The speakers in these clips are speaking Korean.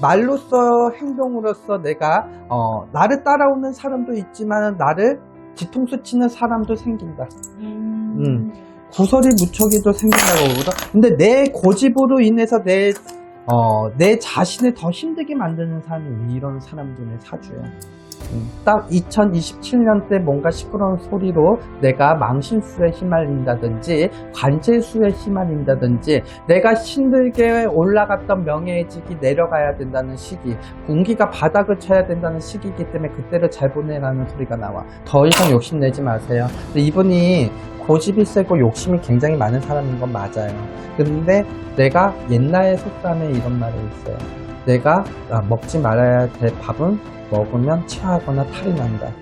말로써 행동으로써 내가 어, 나를 따라오는 사람도 있지만 나를 뒤통수 치는 사람도 생긴다. 음. 구설이 무척이도 생긴다고 그러다. 근데 내 고집으로 인해서 내, 어, 내 자신을 더 힘들게 만드는 사람이 이런 사람들의 사주야. 음, 딱 2027년 때 뭔가 시끄러운 소리로 내가 망신수에 휘말린다든지 관제수에 휘말린다든지 내가 힘들게 올라갔던 명예의 직이 내려가야 된다는 시기 군기가 바닥을 쳐야 된다는 시기이기 때문에 그때를 잘 보내라는 소리가 나와. 더 이상 욕심내지 마세요. 이분이 고집이 세고 욕심이 굉장히 많은 사람인 건 맞아요. 근데 내가 옛날 속담에 이런 말이 있어요 내가 아, 먹지 말아야 될 밥은 먹으면 체하거나 탈이 난다.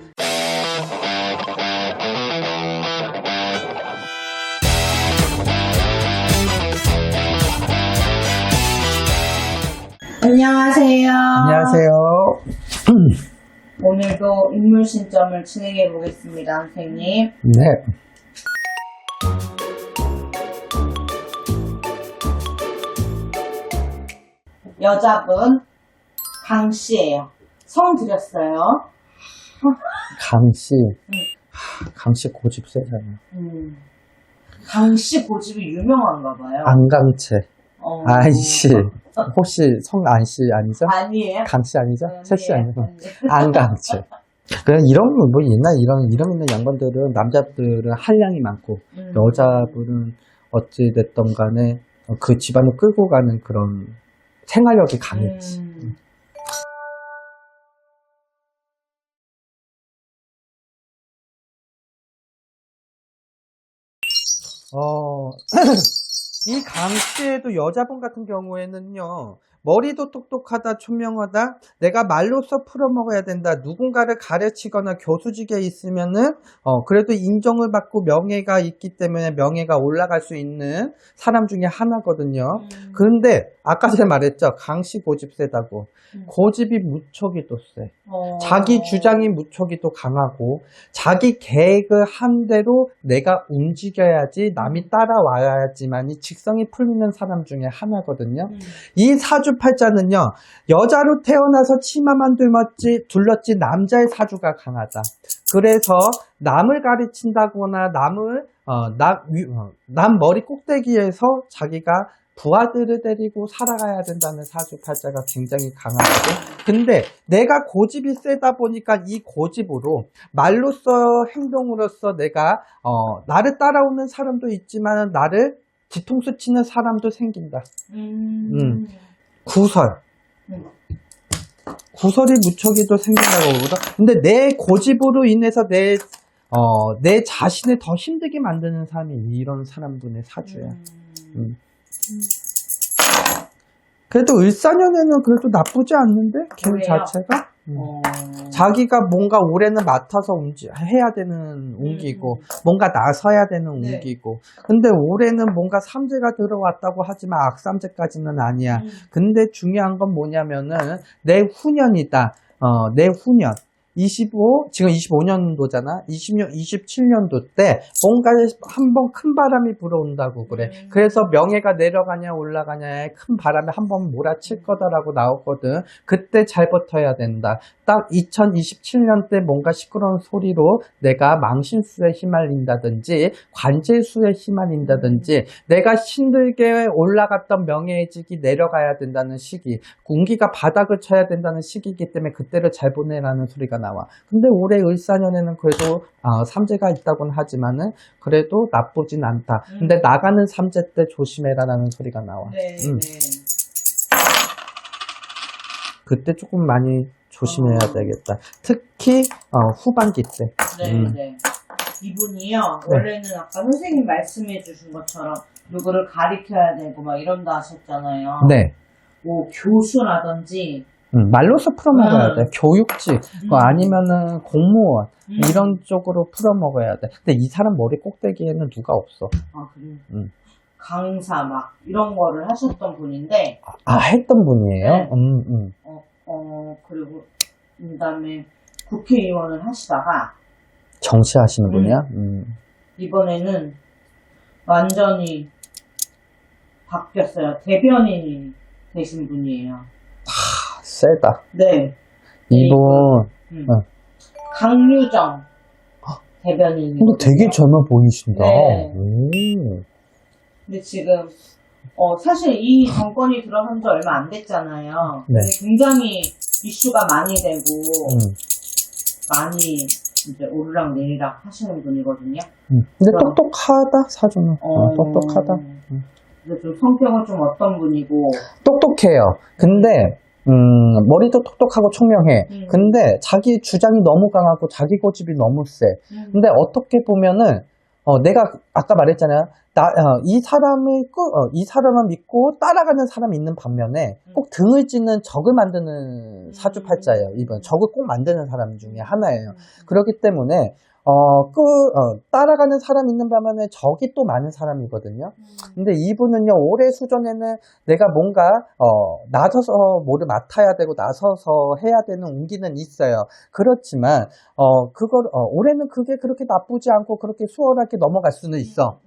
안녕하세요. 안녕하세요. 오늘도 인물 신점을 진행해 보겠습니다, 선생님. 네. 여자분 강 씨예요. 성 드렸어요. 강씨. 강씨 고집 세잖아. 음. 강씨 고집이 유명한가 봐요. 안강채. 어. 아이씨. 혹시 성 안씨 아니죠? 아니에요? 강씨 아니죠? 아니에요. 채씨 아니죠? 안강채. 그냥 이런 거, 뭐 옛날 이런 이름 있는 양반들은 남자들은 한량이 많고 음. 여자분은 어찌 됐던 간에 그 집안을 끌고 가는 그런 생활력이 강했지. 음. 어, 이 강씨에도 여자분 같은 경우에는요, 머리도 똑똑하다, 총명하다, 내가 말로써 풀어먹어야 된다, 누군가를 가르치거나 교수직에 있으면은, 어, 그래도 인정을 받고 명예가 있기 때문에 명예가 올라갈 수 있는 사람 중에 하나거든요. 음. 근데, 아까 전에 말했죠. 강씨 고집 세다고. 음. 고집이 무척이도 세. 어. 자기 주장이 무척이도 강하고 자기 계획을 한 대로 내가 움직여야지 남이 따라와야지만이 직성이 풀리는 사람 중에 하나거든요. 음. 이 사주 팔자는요 여자로 태어나서 치마만 둘렀지, 둘렀지 남자의 사주가 강하다. 그래서 남을 가르친다거나 남을 어, 남, 위- 어, 남 머리 꼭대기에서 자기가 부하들을 데리고 살아가야 된다는 사주 팔자가 굉장히 강하거든. 근데 내가 고집이 세다 보니까 이 고집으로 말로써 행동으로써 내가 어, 나를 따라오는 사람도 있지만 나를 뒤통수 치는 사람도 생긴다. 음. 음. 구설. 음. 구설이 무척이도 생긴다고 그러다. 근데 내 고집으로 인해서 내, 어, 내 자신을 더 힘들게 만드는 사람이 이런 사람들의 사주야. 음. 그래도 을사년에는 그래도 나쁘지 않는데? 걔? 자체가? 음. 어. 자기가 뭔가 올해는 맡아서 움직, 해야 되는 운기고, 음. 뭔가 나서야 되는 네. 운기고. 근데 올해는 뭔가 삼재가 들어왔다고 하지만 악삼재까지는 아니야. 음. 근데 중요한 건 뭐냐면은, 내 후년이다. 어, 내 후년. 25, 지금 25년도잖아? 20년, 27년도 때 뭔가 한 번 큰 바람이 불어온다고 그래. 음. 그래서 명예가 내려가냐 올라가냐에 큰 바람이 한번 몰아칠 거다라고 나오거든. 그때 잘 버텨야 된다. 딱 2027년 때 뭔가 시끄러운 소리로 내가 망신수에 휘말린다든지 관제수에 휘말린다든지 내가 힘들게 올라갔던 명예의직이 내려가야 된다는 시기 군기가 바닥을 쳐야 된다는 시기이기 때문에 그때를 잘 보내라는 소리가 나와. 근데 올해 을사년에는 그래도 아, 삼재가 있다고는 하지만은 그래도 나쁘진 않다. 근데 음. 나가는 삼재 때 조심해라라는 소리가 나와. 네, 음. 네. 그때 조금 많이 조심해야 어. 되겠다. 특히 어, 후반기 때. 네, 음. 네. 이분이요, 네. 원래는 아까 선생님 말씀해 주신 것처럼 누구를 가리켜야 되고 막 이런다 하셨잖아요. 네. 뭐 교수라든지, 음, 말로서 풀어먹어야 음. 돼. 교육직, 뭐 아니면은 공무원, 음. 이런 쪽으로 풀어먹어야 돼. 근데 이 사람 머리 꼭대기에는 누가 없어. 아, 그래요? 음. 강사 막 이런 거를 하셨던 분인데, 아, 했던 분이에요? 네. 음, 음. 어, 어, 그리고 그다음에 국회의원을 하시다가 정치하시는 분이야? 음. 이번에는 완전히 바뀌었어요. 대변인이 되신 분이에요. 세다. 네. 이분, 음. 어. 강유정 대변인이. 근데 되게 젊어 보이신다. 네. 오. 근데 지금 어 사실 이 정권이 들어선 지 얼마 안 됐잖아요. 네. 근데 굉장히 이슈가 많이 되고 음, 많이 이제 오르락 내리락 하시는 분이거든요. 음. 근데 그럼- 똑똑하다, 사주는. 어, 똑똑하다. 음. 근데 좀 성격은 좀 어떤 분이고 똑똑해요. 근데, 음, 머리도 똑똑하고 총명해. 음. 근데 자기 주장이 너무 강하고 자기 고집이 너무 세. 음. 근데 어떻게 보면은 어, 내가 아까 말했잖아요. 나, 어, 이 사람을 꾸, 어, 이 사람을 믿고 따라가는 사람이 있는 반면에 꼭 등을 찢는 적을 만드는 사주팔자예요. 이번 적을 꼭 만드는 사람 중에 하나예요. 그렇기 때문에 어, 그, 어, 따라가는 사람 있는 반면에 적이 또 많은 사람이거든요. 근데 이분은요, 올해 수전에는 내가 뭔가, 어, 나서서 뭐를 맡아야 되고, 나서서 해야 되는 운기는 있어요. 그렇지만, 어, 그걸, 어, 올해는 그게 그렇게 나쁘지 않고, 그렇게 수월하게 넘어갈 수는 있어.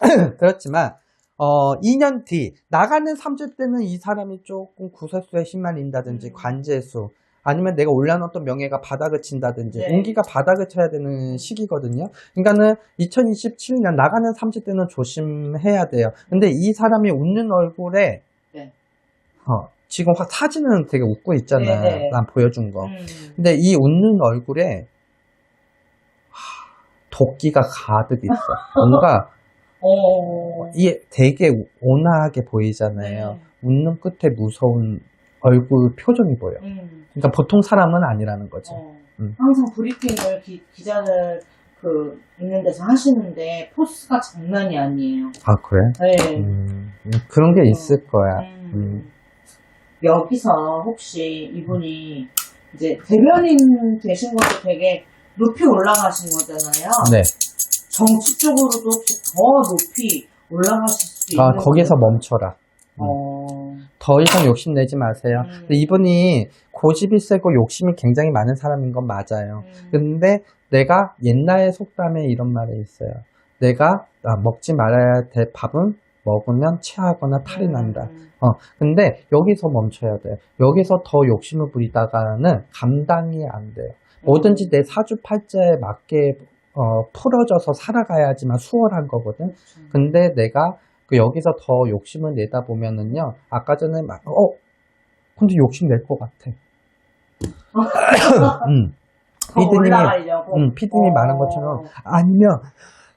그렇지만, 어, 2년 뒤, 나가는 3주 때는 이 사람이 조금 구설수에 신말린다든지, 음. 관제수, 아니면 내가 올려놓았던 명예가 바닥을 친다든지, 네. 운기가 바닥을 쳐야 되는 시기거든요. 그러니까는 2027년 나가는 3주 때는 조심해야 돼요. 근데 이 사람이 웃는 얼굴에, 네. 어, 지금 확 사진은 되게 웃고 있잖아요. 네, 네. 난 보여준 거. 음. 근데 이 웃는 얼굴에, 하, 도끼가 가득 있어. 뭔가, 어. 이게 되게 온화하게 보이잖아요. 네. 웃는 끝에 무서운 얼굴 표정이 보여. 음. 그러니까 보통 사람은 아니라는 거지. 어. 음. 항상 브리핑을 기, 기자들 그 있는 데서 하시는데 포스가 장난이 아니에요. 아, 그래? 네. 음, 그런 게 있을 거야. 음. 음. 여기서 혹시 이분이 이제 대변인 되신 것도 되게 높이 올라가신 거잖아요. 네. 정치 쪽으로도 혹시 더 높이 올라가실 수 있는 아, 거기서? 멈춰라. 어. 더 이상 욕심내지 마세요. 음. 근데 이분이 고집이 세고 욕심이 굉장히 많은 사람인 건 맞아요. 음. 근데 내가 옛날 속담에 이런 말이 있어요. 내가 아, 먹지 말아야 될 밥은 먹으면 체하거나 탈이 난다. 음. 어, 근데 여기서 멈춰야 돼요. 여기서 더 욕심을 부리다가는 감당이 안 돼요. 뭐든지 내 사주팔자에 맞게 어, 풀어져서 살아가야지만 수월한 거거든. 그렇죠. 근데 내가 그 여기서 더 욕심을 내다 보면은요, 아까 전에 막, 어, 근데 욕심 낼 것 같아. 음. 더 피디님이. 음, 피디님이 어. 말한 것처럼, 아니면,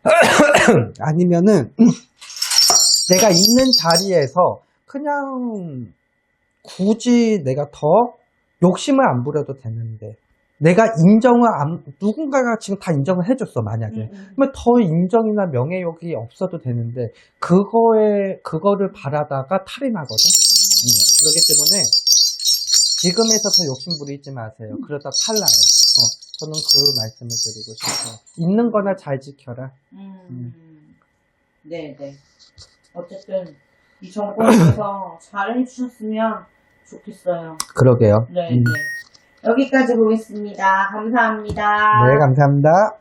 아니면은, 내가 있는 자리에서 그냥 굳이 내가 더 욕심을 안 부려도 되는데, 내가 인정을 안, 누군가가 지금 다 인정을 해줬어, 만약에. 음, 음. 그러면 더 인정이나 명예욕이 없어도 되는데 그거에 그거를 바라다가 탈이 나거든. 음, 그렇기 때문에 지금에서 더 욕심 부리지 마세요. 그러다 탈 나요. 어, 저는 그 말씀을 드리고 싶어요. 있는 거나 잘 지켜라. 음. 네, 네. 어쨌든 이 정권에서 잘 해주셨으면 좋겠어요. 그러게요. 네, 음. 네. 여기까지 보겠습니다. 감사합니다. 네, 감사합니다.